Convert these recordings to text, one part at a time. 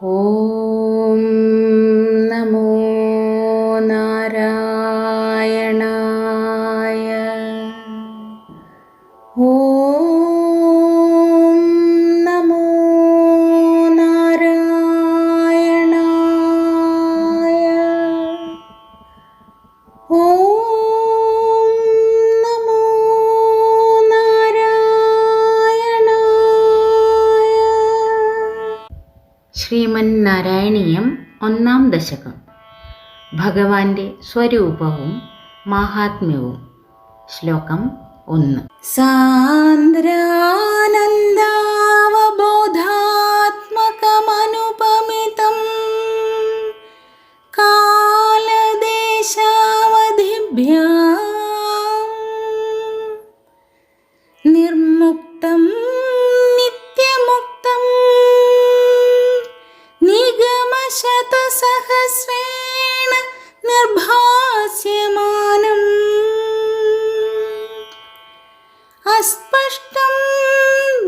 ഓം നമോ നാരായണായ ശ്രീമൻ നാരായണീയം ഒന്നാം ദശകം. ഭഗവാന്റെ സ്വരൂപവും മാഹാത്മ്യവും. ശ്ലോകം ഒന്ന്. സാന്ദ്രാനന്ദാവബോധാത്മകമനുപമിതം. കാലദേശാവധിഭ്യാം शतसहस्रेण निर्भास्यमानम्। अस्पष्टं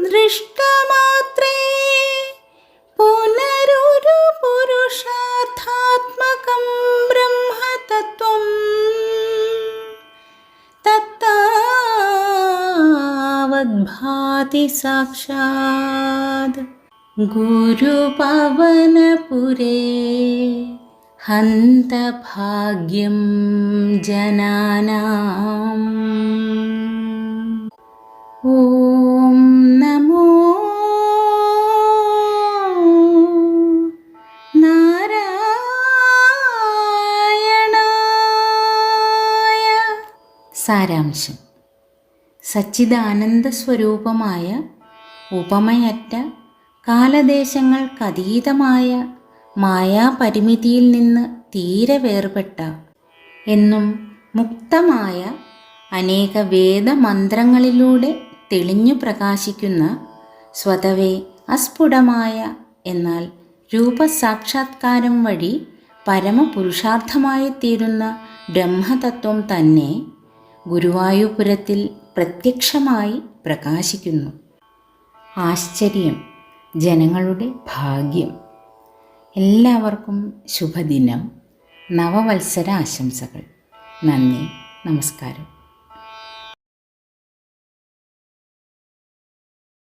दृष्टमात्रे पुनरुरुपुरुषार्थात्मकं ब्रह्मतत्त्वम्। तत्तावद्भाति साक्षात्। സാക്ഷാത് ഹന്ത ഭാഗ്യം ജനാനാം. ഓം നമോ നാരായണായ. സാരാംശം. സച്ചിദാനന്ദ സ്വരൂപമായ ഉപമയറ്റ കാലദേശങ്ങൾക്കതീതമായ മായാപരിമിതിയിൽ നിന്ന് തീരെ വേർപെട്ട എന്നും മുക്തമായ അനേക വേദമന്ത്രങ്ങളിലൂടെ തെളിഞ്ഞു പ്രകാശിക്കുന്ന സ്വതവേ അസ്ഫുടമായ എന്നാൽ രൂപസാക്ഷാത്കാരം വഴി പരമപുരുഷാർത്ഥമായി തീരുന്ന ബ്രഹ്മതത്വം തന്നെ ഗുരുവായൂപുരത്തിൽ പ്രത്യക്ഷമായി പ്രകാശിക്കുന്നു. ആശ്ചര്യം. ജനങ്ങളുടെ ഭാഗ്യം. എല്ലാവർക്കും ശുഭദിനം. നവവത്സര ആശംസകൾ. നന്ദി. നമസ്കാരം.